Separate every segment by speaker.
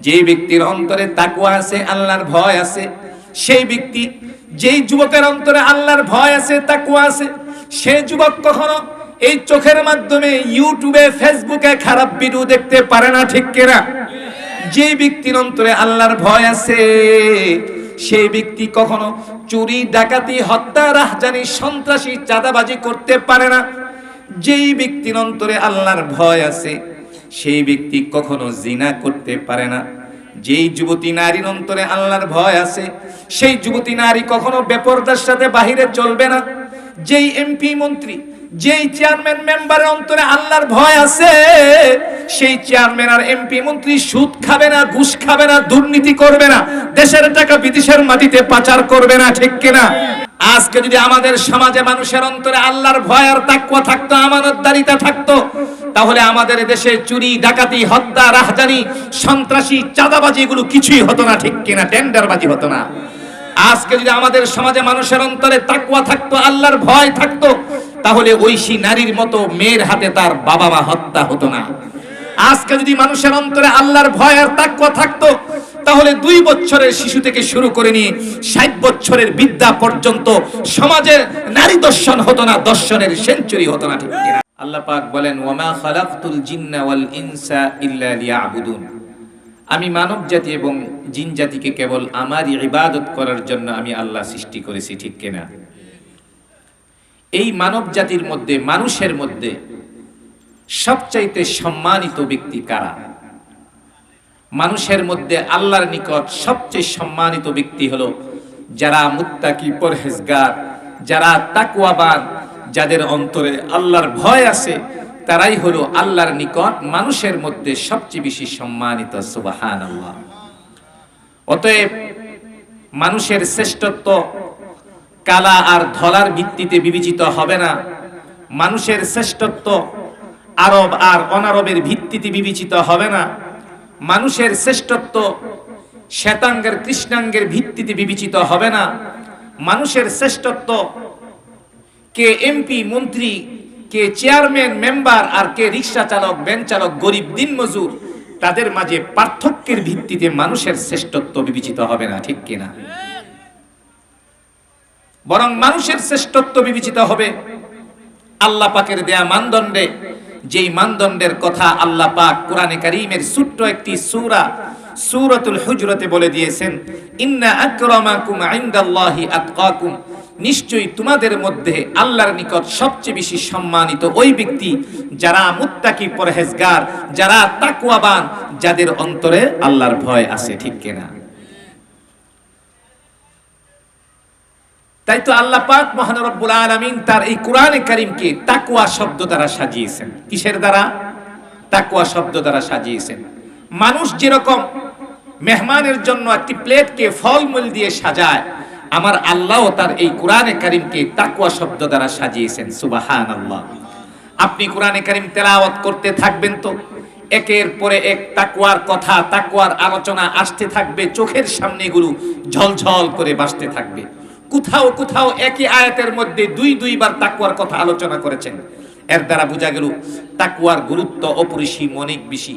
Speaker 1: যে ব্যক্তির অন্তরে তাকুয়া আছে, আল্লাহর ভয় আছে, সেই ব্যক্তি, যেই যুবকের অন্তরে আল্লাহর ভয় আছে তাকুয়া আছে সেই যুবক কখনো এই চোখের মাধ্যমে ইউটিউবে, ফেসবুকে খারাপ ভিডিও দেখতে পারে না, ঠিক কিনা? যে ব্যক্তির অন্তরে আল্লাহর ভয় আছে, সেই ব্যক্তি কখনো চুরি, ডাকাতি, হত্যা, রাহজানি, সন্ত্রাসী, চাঁদাবাজি করতে পারে না। যেই ব্যক্তির অন্তরে আল্লাহর ভয় আছে সেই ব্যক্তি কখনো জিনা করতে পারে না। যেই যুবতী নারীর অন্তরে আল্লাহর ভয় আছে, সেই যুবতী নারী কখনো বেপরদার সাথে বাহিরে চলবে না। যেই এমপি মন্ত্রী, যেই চেয়ারম্যান মেম্বারের অন্তরে আল্লাহর ভয় আছে, সেই চেয়ারম্যান আর এমপি মন্ত্রী সুদ খাবে না, ঘুষ খাবে না, দুর্নীতি করবে না, দেশের টাকা বিদেশের মাটিতে পাচার করবে না, ঠিক কিনা? আজকে যদি আমাদের সমাজে মানুষের অন্তরে আল্লাহর ভয় আর তাকুয়া থাকতো, আমানতদারিতা থাকতো তাহলে আমাদের দেশে চুরি, ডাকাতি, হত্যা, রাহজানি, সন্ত্রাসী, চাঁদাবাজি এগুলো কিছুই হতো না, ঠিক কিনা? টেন্ডারবাজি হতো না। আজকে যদি আমাদের সমাজে মানুষের অন্তরে তাকুয়া থাকতো, আল্লাহর ভয় থাকতো, তাহলে ঐশী নারীর মতো মেয়ের হাতে তার বাবা মা হত্যা হতো না। আজকে যদি মানুষের অন্তরে আল্লাহর ভয় আর তাকুয়া থাকতো, তাহলে দুই বছরের শিশু থেকে শুরু করে নিয়ে ষাট বছরের বিদ্যা পর্যন্ত সমাজের নারী দর্শন হতো না, দর্শনের সেঞ্চুরি হতো না, ঠিক কিনা? আল্লাহ পাক বলেন, ওয়ামা খালাকতুল জিন্না ওয়াল ইনসা ইল্লা লিয়াবুদুন। আমি মানব জাতি এবং জিন জাতিকে কেবল আমারই ইবাদত করার জন্য আমি আল্লাহ সৃষ্টি করেছি, ঠিক কিনা? এই মানব জাতির মধ্যে, মানুষের মধ্যে সবচাইতে সম্মানিত ব্যক্তি কারা? মানুষের মধ্যে আল্লাহর নিকট সবচেয়ে সম্মানিত ব্যক্তি হলো যারা মুত্তাকি পরহেজগার, যারা তাকুয়াবান যাদের অন্তরে আল্লাহর ভয় আছে, তারাই হলো আল্লাহর নিকট মানুষের মধ্যে সবচেয়ে বেশি সম্মানিত সুবাহান আল্লাহ অতএব মানুষের শ্রেষ্ঠত্ব কালা আর ধলার ভিত্তিতে বিবেচিত হবে না। মানুষের শ্রেষ্ঠত্ব আরব আর অনারবের ভিত্তিতে বিবেচিত হবে না। মানুষের শ্রেষ্ঠত্ব শ্বেতাঙ্গের কৃষ্ণাঙ্গের ভিত্তিতে বিবেচিত হবে না। মানুষের শ্রেষ্ঠত্ব কে এমপি মন্ত্রী, কে চেয়ারম্যান মেম্বার আর কে রিক্সা চালক ভ্যান চালক, গরিব, দিন মজুর, তাদের মাঝে পার্থক্যের ভিত্তিতে মানুষের শ্রেষ্ঠত্ব বিবেচিত হবে না, ঠিক কিনা? বরং মানুষের শ্রেষ্ঠত্ব বিবেচিত হবে আল্লাহ পাকের দেয়া মানদণ্ডে। যেই মানদণ্ডের কথা আল্লাহ পাক কোরআনে কারীমের ছোট্ট একটি সূরা, সূরাতুল হুজরাতে বলে দিয়েছেন, ইন্না আকরামাকুম ইনদাল্লাহি আতকাকুম। নিশ্চয়ই তোমাদের মধ্যে আল্লাহর নিকট সবচেয়ে বেশি সম্মানিত ওই ব্যক্তি যারা মুত্তাকি পরহেজগার, যারা তাকওয়াবান, যাদের অন্তরে আল্লাহর ভয় আছে, ঠিক কিনা? তাই তো আল্লাহ পাক মহান রব্বুল আলামিন তার এই কোরআনে কারীমকে তাকওয়া শব্দ দ্বারা সাজিয়েছেন। কিসের দ্বারা? তাকওয়া শব্দ দ্বারা সাজিয়েছেন। মানুষ যেরকম মেহমানের জন্য একটি প্লেটকে ফলমূল দিয়ে সাজায় আমার আল্লাহ তার এই কোরআনে কারীমকে তাকুয়া শব্দ দ্বারা সাজিয়েছেন, সুবহানাল্লাহ। আপনি কোরআনে কারীম তেলাওয়াত করতে থাকবেন তো, একের পরে এক তাকওয়ার কথা, তাকওয়ার আলোচনা আসতে থাকবে, চোখের সামনে এগুলো ঝলঝল করে বাসতে থাকবে। কোথাও কোথাও একই আয়াতের মধ্যে দুই দুইবার তাকুয়ার কথা আলোচনা করেছেন। এর দ্বারা বোঝা গেল তাকুয়ার গুরুত্ব অপরিসীম, অনেক বেশি।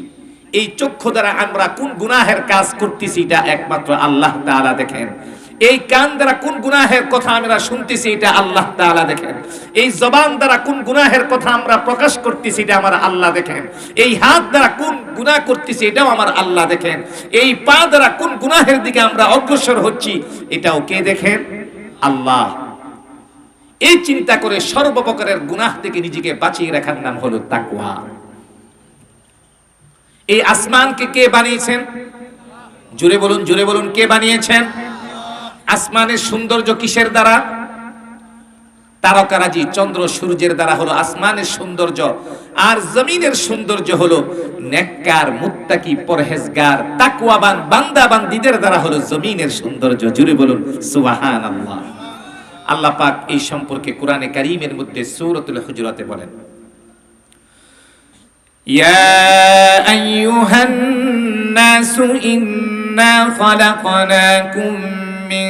Speaker 1: এই চক্ষু দ্বারা আমরা কোন গুনাহের কাজ করতেছি, এটা একমাত্র আল্লাহ তাআলা দেখেন। এই কান দ্বারা কোন গুনাহের কথা আমরা শুনতেছি, এটা আল্লাহ তাআলা দেখেন। এই জবান দ্বারা কোন গুনাহের কথা আমরা প্রকাশ করতেছি, এটা আমার আল্লাহ দেখেন। এই হাত দ্বারা কোন গুনাহ করতেছি, এটাও আমার আল্লাহ দেখেন। এই পা দ্বারা কোন গুনাহের দিকে আমরা অগ্রসর হচ্ছি, এটাও কে দেখেন? আল্লাহ। এই চিন্তা করে সর্বপ্রকারের গুনাহ থেকে নিজেকে বাঁচিয়ে রাখার নাম হলো তাকুয়া এই আসমানকে কে বানিয়েছেন? জুড়ে বলুন জুড়ে বলুন, কে বানিয়েছেন? আসমানের সৌন্দর্য কিসের দ্বারা? তারকারাজি চন্দ্র সূর্যের দ্বারা হলো আসমানের সৌন্দর্য, আর জমিনের সৌন্দর্য হলো নেককার, মুত্তাকি, পরহেজগার তাকুয়াবান বান্দাবান্দিদের দ্বারা হলো জমিনের সৌন্দর্য। জুড়ে বলুন সুবাহান আল্লাহ আল্লাহ পাক এই সম্পর্কে কোরআনে কারিমের মধ্যে সূরাতুল হুজুরাতে বলেন, ইয়া আইয়ুহান নাসু ইন্না খালাকনাকুম মিন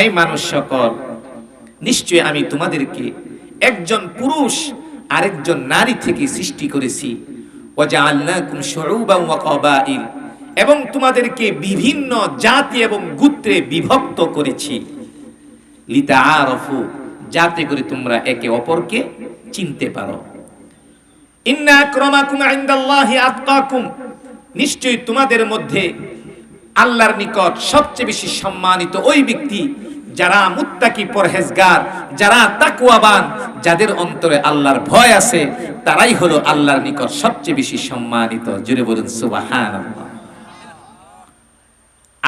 Speaker 1: হে মানুষ সকল, নিশ্চয় আমি তোমাদেরকে একজন পুরুষ, আরেকজন নারী থেকে সৃষ্টি করেছি। এবং তোমাদেরকে বিভিন্ন জাতি এবং গোত্রে বিভক্ত করেছি। লিতাআরাফু, যাতে করে তোমরা একে অপরকে চিনতে পারো। নিশ্চয়ই তোমাদের মধ্যে আল্লাহর নিকট সবচেয়ে বেশি সম্মানিত ওই ব্যক্তি যারা মুত্তাকি পরহেজগার, যারা তাকুয়াবান যাদের অন্তরে আল্লাহর ভয় আছে, তারাই হলো আল্লাহর নিকট সবচেয়ে বেশি সম্মানিত। জুড়ে বলুন সুবাহান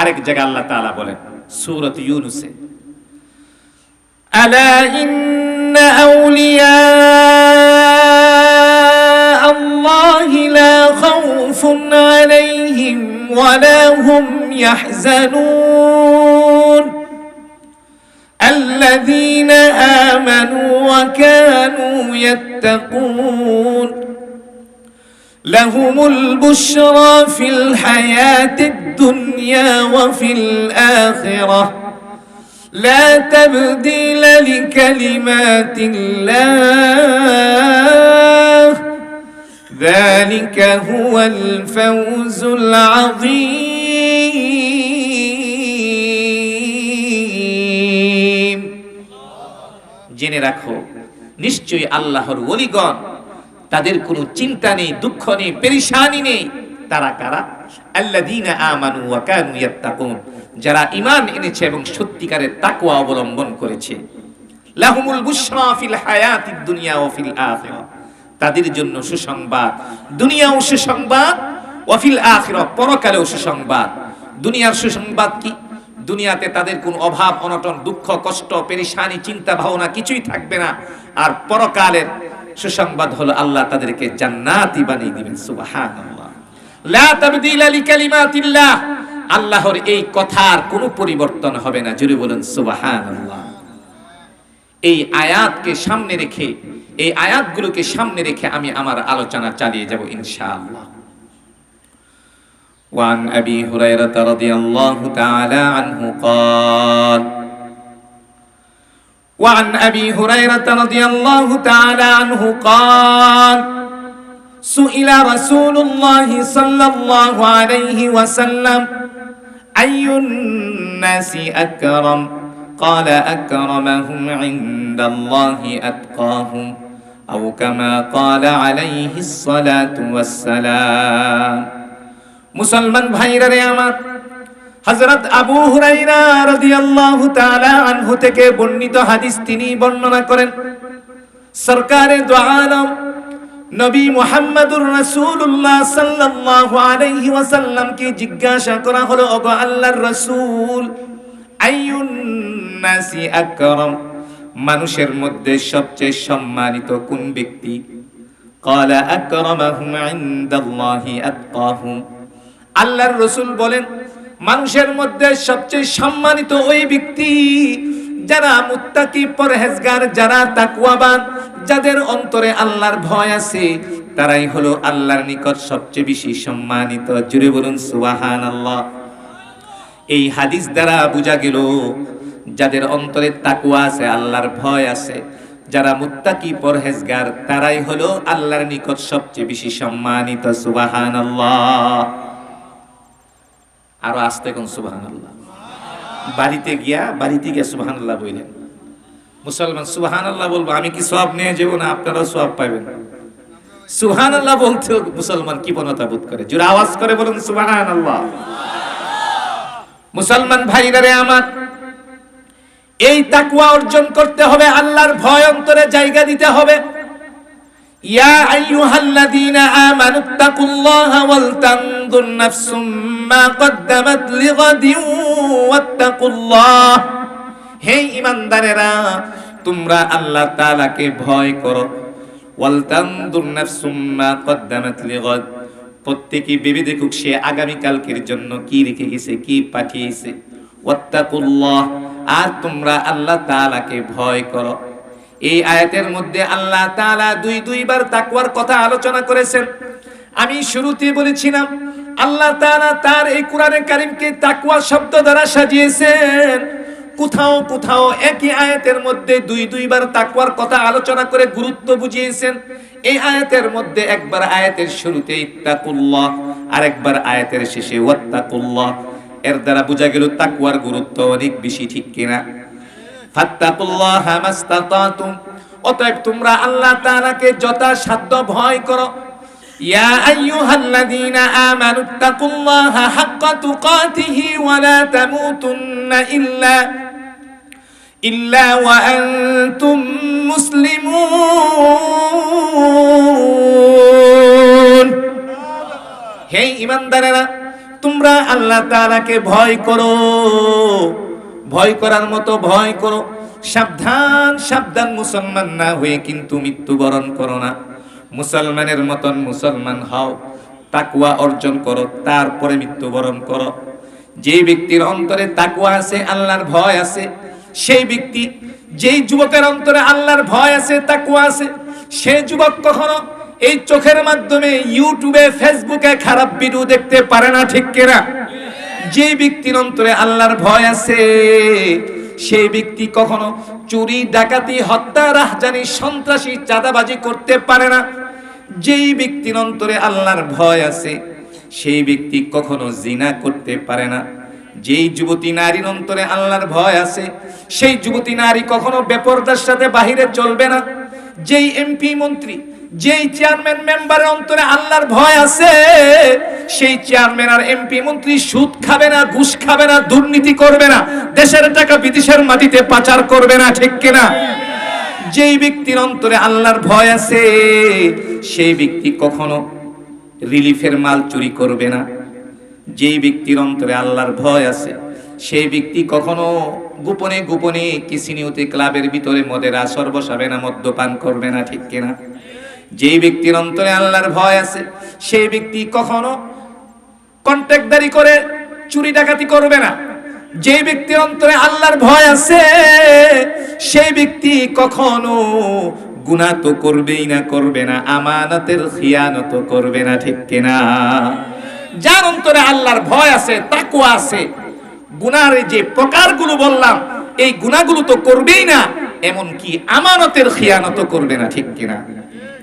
Speaker 1: আরেক জায়গায় আল্লাহ তালা বলেন, সুরত ইউনুসে, আলা ইন্না আউলিয়া আল্লাহি লা খাউফুন الذين آمنوا وكانوا يتقون لهم البشرى في الحياة الدنيا وفي الآخرة. لا تبديل لكلمات الله. ذلك هو الفوز العظيم. জেনে রাখো, নিশ্চয়ই আল্লাহর ওলিগণ তাদের কোনো চিন্তা নেই, দুঃখ নেই, পেরেশানি নেই। তারা কারা? আল্লাযীনা আমানু ওয়া কানু ইয়াত্তাকুন। যারা ঈমান এনেছে এবং সত্যিকারের তাকওয়া অবলম্বন করেছে। লাহুমুল বুশরা ফিল হায়াতিদ দুনিয়া ওয়া ফিল তাদের জন্য সুসংবাদ। দুনিয়াও সুসংবাদ, ওয়া ফিল আখিরাহ পরকালেও সুসংবাদ। দুনিয়ার সুসংবাদ কি? দুনিয়াতে তাদের কোন অভাব, অনটন, দুঃখ, কষ্ট, পেরেশানি, চিন্তা ভাবনা কিছুই থাকবে না। আর পরকালের সুসংবাদ হলো আল্লাহ তাদেরকে জান্নাতি বানিয়ে দিবেন আল্লাহর এই কথার কোনো পরিবর্তন হবে না, জুড়ে বলুন, সুবহানাল্লাহ। এই আয়াতকে সামনে রেখে, এই আয়াতগুলোকে সামনে রেখে আমি আমার আলোচনা চালিয়ে যাব, ইনশাআল্লাহ। وعن أبي هريرة رضي الله تعالى عنه قال وعن أبي هريرة رضي الله تعالى عنه قال سئل رسول الله صلى الله عليه وسلم أي الناس أكرم؟ قال أكرمهم عند الله أتقاهم أو كما قال عليه الصلاة والسلام. মুসলমান ভাইরা রে আমার হযরত আবু হুরাইরা রাদিয়াল্লাহু তাআলা আনহু থেকে বর্ণিত হাদিস তিনি বর্ণনা করেন সরকারে দু আলম নবী মুহাম্মদুর রাসূলুল্লাহ সাল্লাল্লাহু আলাইহি ওয়াসাল্লামকে জিজ্ঞাসা করা হলো ওগো আল্লাহর রাসূল আইয়ুন নাসি আকরাম মানুষের মধ্যে সবচেয়ে সম্মানিত কোন ব্যক্তি قال أكرمهم عند الله أتقاهم আল্লাহর রসুল বলেন, মানুষের মধ্যে সবচেয়ে সম্মানিত ওই ব্যক্তি যারা মুত্তাকি পরহেজগার, যারা তাকুয়াবান যাদের অন্তরে আল্লাহর ভয় আছে, তারাই হলো আল্লাহর নিকট সবচেয়ে বেশি সম্মানিত। জুড়ে বলুন সুবাহান আল্লাহ এই হাদিস দ্বারা বোঝা গেল, যাদের অন্তরে তাকুয়া আছে, আল্লাহর ভয় আছে, যারা মুত্তাকি পরহেজগার, তারাই হলো আল্লাহর নিকট সবচেয়ে বেশি সম্মানিত, সুবহানাল্লাহ। আরও আসতে কোন সুবহানাল্লাহ। বাড়িতে গিয়া বাড়িতে গিয়া সুবহানাল্লাহ বললেন মুসলমান, সুবহানাল্লাহ বলব, আমি কি সব নিয়ে যাব না আপনারাও সব পাবেন সুবহানাল্লাহ বলতে মুসলমান কি বনতা বোধ করে। জোরে আওয়াজ করে বলুন, সুবহানাল্লাহ। মুসলমান ভাইরা রে আমার, এই তাকুয়া অর্জন করতে হবে, আল্লাহর ভয় অন্তরে জায়গা দিতে হবে। ইয়া আইয়ুহাল্লাযীনা আমানুত্তাকুল্লাহা ওয়াল তানজুর নাফসুম। মা কদ্দামাত লিগাদিন ওয়াত্তাকুল্লাহ। হে ইমানদারেরা, তোমরা আল্লাহ তাআলাকে ভয় করো। ওয়ালতানদুর নাফসুম মা কদ্দামাত লিগাদ। প্রত্যেকই ভেবে দেখুক সে আগামী কালকের জন্য কি রেখে গেছে, কি পাঠিয়েছে। ওয়াত্তাকুল্লাহ, আর তোমরা আল্লাহ তাআলাকে ভয় করো। এই আয়াতের মধ্যে আল্লাহ তাআলা দুই দুইবার তাকওয়ার কথা আলোচনা করেছেন। আমি শুরুতে বলেছিলাম আল্লাহ তারা তার এই কোরআনে কারিমকে তাকওয়া শব্দ দ্বারা সাজিয়েছেন। কোথাও কোথাও একই আয়াতের মধ্যে দুই দুইবার তাকওয়ার কথা আলোচনা করে গুরুত্ব বুঝিয়েছেন। এই আয়াতের মধ্যে একবার আয়াতের শুরুতে ইত্তাকুল্লাহ আর একবার আয়াতের শেষে ওয়াত্তাকুল্লাহ। এর দ্বারা বোঝা গেল তাকওয়ার গুরুত্ব অনেক বেশি, ঠিক কিনা? ফাত্তাকুল্লাহ মাস্তাতাতুম। অতএব তোমরা আল্লাহ তাআলাকে যথাসাধ্য ভয় করো ইয়া আইয়ুহাল্লাযীনা আমানুত্তাকুল্লাহা হাক্কা তুকাতিহি ওয়া লা তামুতুন্না ইল্লা ইল্লা ওয়া আনতুম মুসলিমুন হে ইমানদারেরা, তোমরা আল্লাহ তাআলাকে ভয় করো। ভয় করার মতো ভয় করো। সাবধান সাবধান মুসলমান না হয়ে কিন্তু মৃত্যুবরণ করো না। মুসলমানের মতন মুসলমান হও, তাকুয়া অর্জন করো, তারপরে মৃত্যুবরণ করো। যে ব্যক্তির অন্তরে তাকুয়া আছে, আল্লাহর ভয় আছে, সেই ব্যক্তি, যেই যুবকের অন্তরে আল্লাহর ভয় আছে, তাকুয়া আছে, সে যুবক কখনো এই চোখের মাধ্যমে ইউটিউবে ফেসবুকে খারাপ ভিডিও দেখতে পারে না, ঠিক কিনা? যে ব্যক্তির অন্তরে আল্লাহর ভয় আছে সেই ব্যক্তি কখনো চুরি, ডাকাতি, হত্যা, রাহজানি, সন্ত্রাসী, চাঁদাবাজি করতে পারে না। যেই ব্যক্তির অন্তরে আল্লাহর ভয় আছে, সেই ব্যক্তি কখনো জিনা করতে পারে না। যেই যুবতী নারীর অন্তরে আল্লাহর ভয় আছে, সেই যুবতী নারী কখনো বেপরদার সাথে বাহিরে চলবে না। যেই এমপি, মন্ত্রী যেই চেয়ারম্যান মেম্বারের অন্তরে আল্লাহর ভয় আছে, সেই চেয়ারম্যান আর এমপি মন্ত্রী সুদ খাবে না, ঘুষ খাবে না, দুর্নীতি করবে না, দেশের টাকা বিদেশের মাটিতে পাচার করবে না, ঠিক কিনা? যেই ব্যক্তির অন্তরে আল্লাহর ভয় আছে, সেই ব্যক্তি কখনো রিলিফের মাল চুরি করবে না। যেই ব্যক্তির অন্তরে আল্লাহর ভয় আছে, সেই ব্যক্তি কখনো গোপনে গোপনে কিসিনিউতে ক্লাবের ভিতরে মদের আসর বসাবে না, মদ্যপান করবে না, ঠিক কিনা? যেই ব্যক্তির অন্তরে আল্লাহর ভয় আছে, সেই ব্যক্তি কখনো কন্ট্রাক্টদারি করে চুরি ডাকাতি করবে না। যে ব্যক্তির অন্তরে আল্লাহর ভয় আছে, সেই ব্যক্তি কখনো গুনাহ তো করবেই না, করবে না, আমানতের খিয়ানত করবে না, ঠিক কিনা? যার অন্তরে আল্লাহর ভয় আছে তাকুয়া আছে গুনার যে প্রকারগুলো বললাম, এই গুনাহগুলো তো করবেই না এমন কি আমানতের খিয়ানত করবে না, ঠিক কিনা?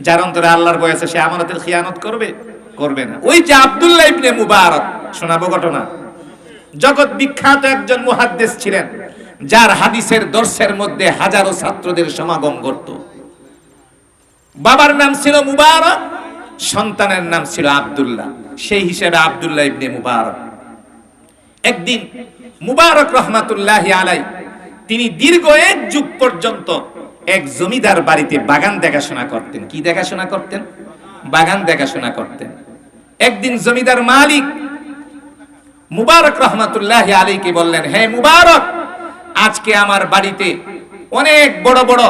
Speaker 1: যার অন্তরে আল্লাহর ভয় আছে, সে আমানতের খিয়ানত করবে? করবে না। ওই যে আব্দুল্লাহ ইবনে মুবারক, শোনাবো ঘটনা। জগৎ বিখ্যাত একজন মুহাদ্দিস ছিলেন, যার হাদিসের দর্শের মধ্যে হাজারো ছাত্রদের সমাগম করত বাবার নাম ছিল মুবারক, সন্তানের নাম ছিল আব্দুল্লাহ। সেই হিসেবে আব্দুল্লাহ ইবনে মুবারক। একদিন মুবারক রহমাতুল্লাহ আলাই তিনি দীর্ঘ এক যুগ পর্যন্ত এক জমিদার বাড়িতে বাগান দেখাশোনা করতেন। কি দেখাশোনা করতেন? বাগান দেখাশোনা করতেন। একদিন জমিদার মালিক মুবারক রহমাতুল্লাহ আলীকে বললেন, হে মুবারক, আজকে আমার বাড়িতে অনেক বড় বড়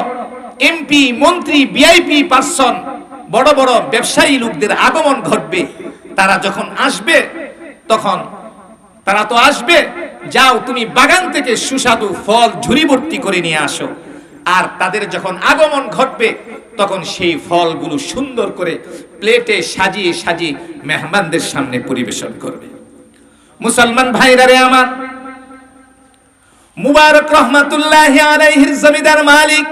Speaker 1: এমপি, মন্ত্রী, ভিআইপি পার্সন, বড় বড় ব্যবসায়ী লোকদের আগমন ঘটবে। তারা যখন আসবে, তখন তারা তো আসবে। যাও, তুমি বাগান থেকে সুস্বাদু ফল ঝুরি ভর্তি করে নিয়ে আসো। আর তাদের যখন আগমন ঘটবে, তখন সেই ফলগুলো সুন্দর করে প্লেটে সাজিয়ে সাজিয়ে মেহমানদের সামনে পরিবেশন করবে। মুসলমান ভাইরা রে আমার, মুবারক রহমাতুল্লাহ আলাইহির জমিদার মালিক,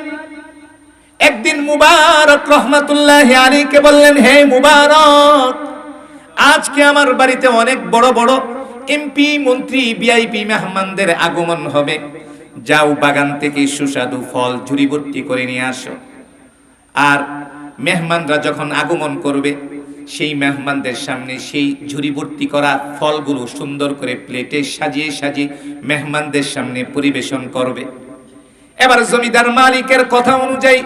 Speaker 1: একদিন মুবারক রহমাতুল্লাহ আলীকে বললেন, হে মুবারক, আজকে আমার বাড়িতে অনেক বড় বড় এমপি, মন্ত্রী, ভিআইপি মেহমানদের আগমন হবে। যাও বাগান থেকে সুস্বাদু ফল ঝুড়ি ভর্তি করে নিয়ে আসো। আর মেহমানরা যখন আগমন করবে, সেই মেহমানদের সামনে সেই ঝুড়ি ভর্তি করা ফলগুলো সুন্দর করে প্লেটে সাজিয়ে সাজিয়ে মেহমানদের সামনে পরিবেশন করবে। এবার জমিদার মালিকের কথা অনুযায়ী,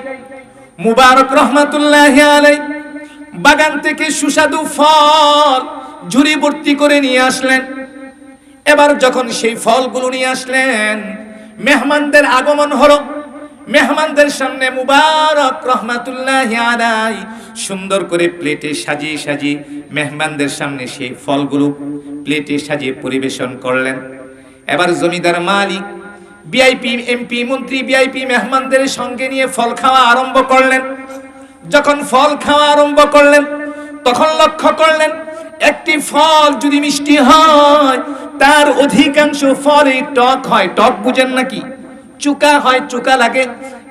Speaker 1: মুবারক রহমাতুল্লাহ আলাই বাগান থেকে সুস্বাদু ফল ঝুড়ি ভর্তি করে নিয়ে আসলেন। এবার যখন সেই ফলগুলো নিয়ে আসলেন মেহমানদের আগমন হলো। মেহমানদের সামনে মুবারক রহমাতুল্লাহ আলাই সুন্দর করে প্লেটে সাজিয়ে সাজিয়ে মেহমানদের সামনে সেই ফলগুলো প্লেটে সাজিয়ে পরিবেশন করলেন। এবার জমিদার মালিক বিআইপি এমপি, মন্ত্রী বিআইপি মেহমানদের সঙ্গে নিয়ে ফল খাওয়া আরম্ভ করলেন। যখন ফল খাওয়া আরম্ভ করলেন, তখন লক্ষ্য করলেন একটি ফল যদি মিষ্টি হয়, তার অধিকাংশ ফলই টক হয়। টক বুঝেন নাকি? চুকা হয়, চুকা লাগে।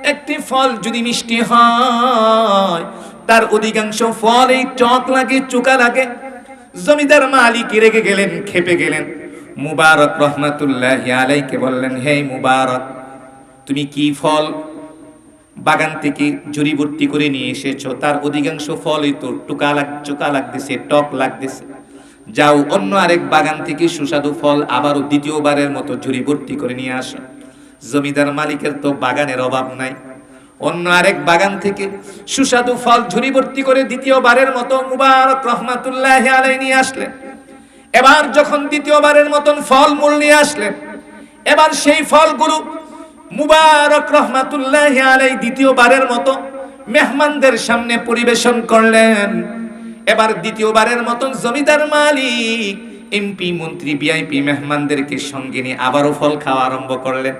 Speaker 1: একটি ফল যদি মিষ্টি হয়, তার অধিকাংশ ফলই টক লাগে, চুকা লাগে। জমিদার মালিক রেগে গেলেন, খেপে গেলেন। মুবারক রহমাতুল্লাহ আলাইকে বললেন, হে মুবারক, তুমি কি ফল বাগান থেকে জড়িবর্তি করে নিয়ে এসেছ। তার অধিকাংশ ফলই তো টুকা লাগ, চোকা লাগতেছে, টক লাগতেছে। যাও, অন্য আরেক বাগান থেকে সুস্বাদু ফল আবারও দ্বিতীয়বারের মতো জড়িবর্তি করে নিয়ে আসো। জমিদার মালিকের তো বাগানের অভাব নাই। অন্য আরেক বাগান থেকে সুস্বাদু ফল ঝুড়িভর্তি করে দ্বিতীয়বারের মতো মুবারক রহমাতুল্লাহ আলাই নিয়ে আসলেন। এবার যখন দ্বিতীয়বারের মতন ফল মূল নিয়ে আসলেন, এবার সেই ফলগুলো মুবারক রহমাতুল্লাহ আলাই দ্বিতীয়বারের মতো মেহমানদের সামনে পরিবেশন করলেন। এবার দ্বিতীয়বারের মতন জমিদার মালিক এমপি মন্ত্রী বিআইপি মেহমানদেরকে সঙ্গে নিয়ে আবারও ফল খাওয়া আরম্ভ করলেন।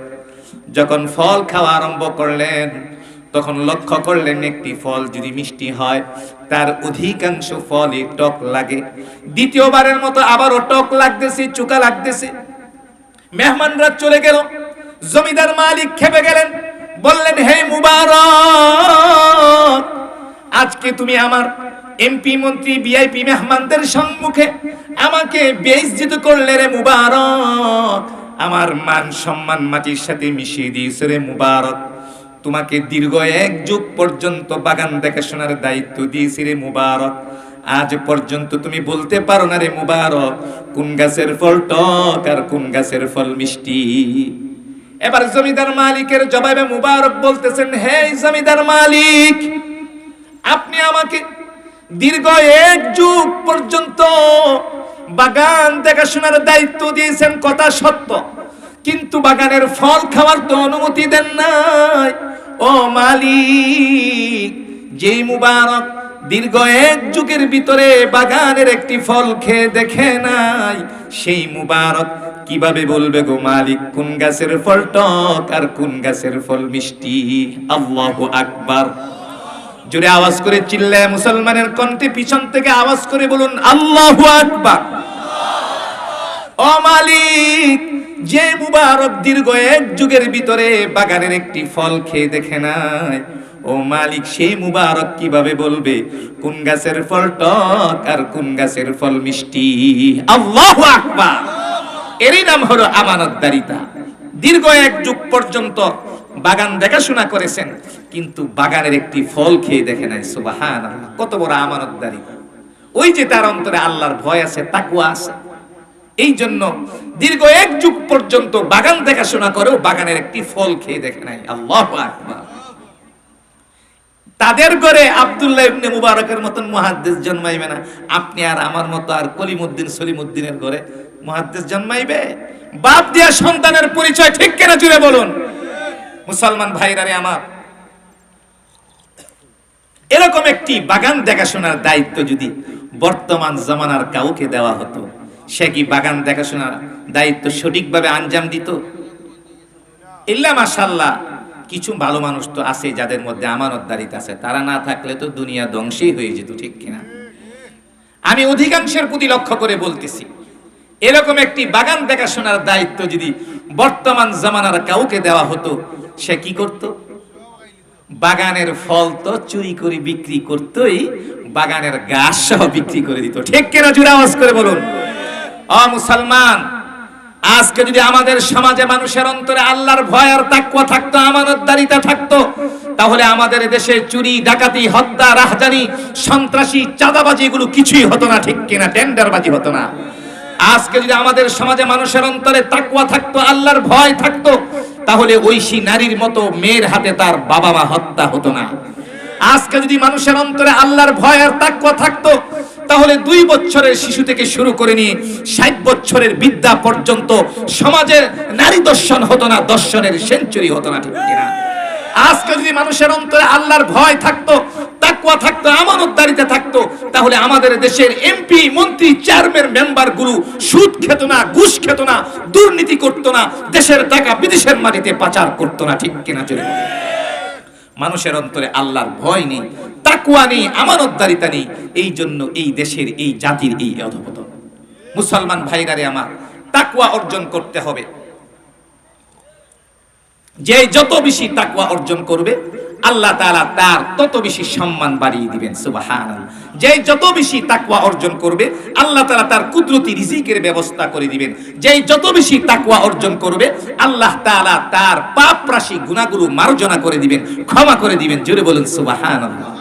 Speaker 1: যখন ফল খাওয়া আরম্ভ করলেন, তখন লক্ষ্য করলেন একটি ফল যদি মিষ্টি হয়, তার অধিকাংশ ফলই টক লাগে। দ্বিতীয়বারের মতো আবারও টক লাগতেছে, চুকা লাগতেছে। মেহমানরা চলে গেল। জমিদার মালিক খেপে গেলেন, বললেন, হে মুবারক, আজকে তুমি আমার এমপি, মন্ত্রী বিআইপি মেহমানদের সম্মুখে আমাকে বেইজ্জিত করলে রে মুবারক। আমার মান সম্মান মাটির সাথে মিশিয়ে দিয়েছে রে মুবারক। তোমাকে দীর্ঘ এক যুগ পর্যন্ত বাগান দেখাশোনার দায়িত্ব দিয়েছি রে মুবারক। আজ পর্যন্ত তুমি বলতে পারো না রে মুবারক, কোন গাছের ফল টক আর কোন গাছের ফল মিষ্টি। এবার জমিদার মালিকের জবাবে মুবারক বলতেছেন, হে জমিদার মালিক, আপনি আমাকে দীর্ঘ এক যুগ পর্যন্ত বাগান দেখাশোনার দায়িত্ব দিয়েছেন, কথা সত্য। কিন্তু বাগানের ফল খাওয়ার তো অনুমতি দেন নাই। ও মালিক, যেই মুবারক দীর্ঘ এক যুগের ভিতরে বাগানের একটি ফল খেয়ে দেখে নাই। সেই মুবারক কীভাবে বলবে গো মালিক, কোন গাছের ফল টক আর কোন গাছের ফল মিষ্টি? আল্লাহু আকবার। জোরে আওয়াজ করে চিল্লায় মুসলমানের কণ্ঠে পিছন থেকে আওয়াজ করে বলুন, আল্লাহু আকবার। ও মালিক, যে মুবারক দীর্ঘ এক যুগের ভিতরে বাগানের একটি ফল খেয়ে দেখে নাই ও মালিক, সেই মুবারক কীভাবে বলবে? কোন গাছের ফল টক আর কোন গাছের ফল মিষ্টি? আল্লাহু আকবার! এরই নাম হলো আমানতদারিতা। দীর্ঘ এক যুগ পর্যন্ত বাগান দেখাশোনা করেছেন, কিন্তু বাগানের একটি ফল খেয়ে দেখে নাই সুবাহান কত বড় আমানতদারিতা। ওই যে তার অন্তরে আল্লাহর ভয় আছে তাকুয়া আছে। এই জন্য দীর্ঘ এক যুগ পর্যন্ত বাগান দেখাশোনা করেও বাগানের একটি ফল খেয়ে দেখে নাই, আল্লাহ আকবার। তাদের ঘরে আব্দুল্লাহ ইবনে মুবারকের মতন মুহাদ্দিস জন্মাইবে না। আপনি আর আমার মতো আর কলিমুদ্দিন সলিমুদ্দিনের ঘরে মুহাদ্দিস জন্মাইবে? বাপ দিয়া সন্তানের পরিচয় ঠিক কেনা জুড়ে বলুন। মুসলমান ভাইরা রে আমার, এরকম একটি বাগান দেখাশোনার দায়িত্ব যদি বর্তমান জমানার কাউকে দেওয়া হতো, সে কি বাগান দেখাশোনার দায়িত্ব সঠিকভাবে আঞ্জাম দিত? ইল্লা মাশাল্লাহ কিছু ভালো মানুষ তো আছে যাদের মধ্যে আমানতদারিত আছে। তারা না থাকলে তো দুনিয়া ধ্বংসই হয়ে যেত, ঠিক কিনা? আমি অধিকাংশের প্রতি লক্ষ্য করে বলতেছি, এরকম একটি বাগান দেখাশোনার দায়িত্ব যদি বর্তমান জামানার কাউকে দেওয়া হতো, সে কি করত? বাগানের ফল তো চুরি করে বিক্রি করতই বাগানের গাছ সহ বিক্রি করে দিত, ঠিক কেনা? জুড়ে আওয়াজ করে বলুন। অ, মুসলমান আজকে যদি আমাদের সমাজে মানুষের অন্তরে আল্লাহর ভয় আর তাকুয়া থাকতো, আমানতদারিতা থাকতো, তাহলে আমাদের দেশে চুরি, ডাকাতি, হত্যা, রাহজানি, সন্ত্রাসী, চাঁদাবাজি এগুলো কিছুই হতো না, ঠিক কিনা? টেন্ডারবাজি হতো না। আজকে যদি আমাদের সমাজে মানুষের অন্তরে তাকুয়া থাকতো, আল্লাহর ভয় থাকতো, তাহলে ঐশী নারীর মতো মেয়ের হাতে তার বাবা মা হত্যা হতো না। আজকে যদি মানুষের অন্তরে আল্লাহর ভয় আর তাকুয়া থাকতো তাহলে দুই বছরের শিশু থেকে শুরু করে নিয়ে ষাট বছরের বিদ্যা পর্যন্ত সমাজের নারী দর্শন হতো না, দর্শনের সেঞ্চুরি হতো না ঠিক কিনা। আজকে যদি মানুষের অন্তরে আল্লাহর ভয় থাকতো তাকুয়া থাকতো, আমানতদারিতে থাকতো, তাহলে আমাদের দেশের এমপি মন্ত্রী চেয়ারম্যান মেম্বারগুলো সুদ খেত না, ঘুষ খেত না, দুর্নীতি করতো না, দেশের টাকা বিদেশের মাটিতে পাচার করতো না ঠিক কিনা চলে মানুষের অন্তরে আল্লাহর ভয় নেই, তাকুয়া নেই, আমানতদারিতা নেই এই জন্য এই দেশের, এই জাতির এই অধপতন। মুসলমান ভাইরারে আমার, তাকুয়া অর্জন করতে হবে। যে যত বেশি তাকুয়া অর্জন করবে আল্লাহ তালা তার তত বেশি সম্মান বাড়িয়ে দিবেন, সুবহানাল্লাহ। যে যত বেশি তাকুয়া অর্জন করবে, আল্লাহ তালা তার কুদরতি রিজিকের ব্যবস্থা করে দিবেন। যে যত বেশি তাকুয়া অর্জন করবে, আল্লাহ তালা তার পাপ রাশি গুণাগুরু মার্জনা করে দিবেন, ক্ষমা করে দিবেন। জোরে বলুন, সুবহানাল্লাহ।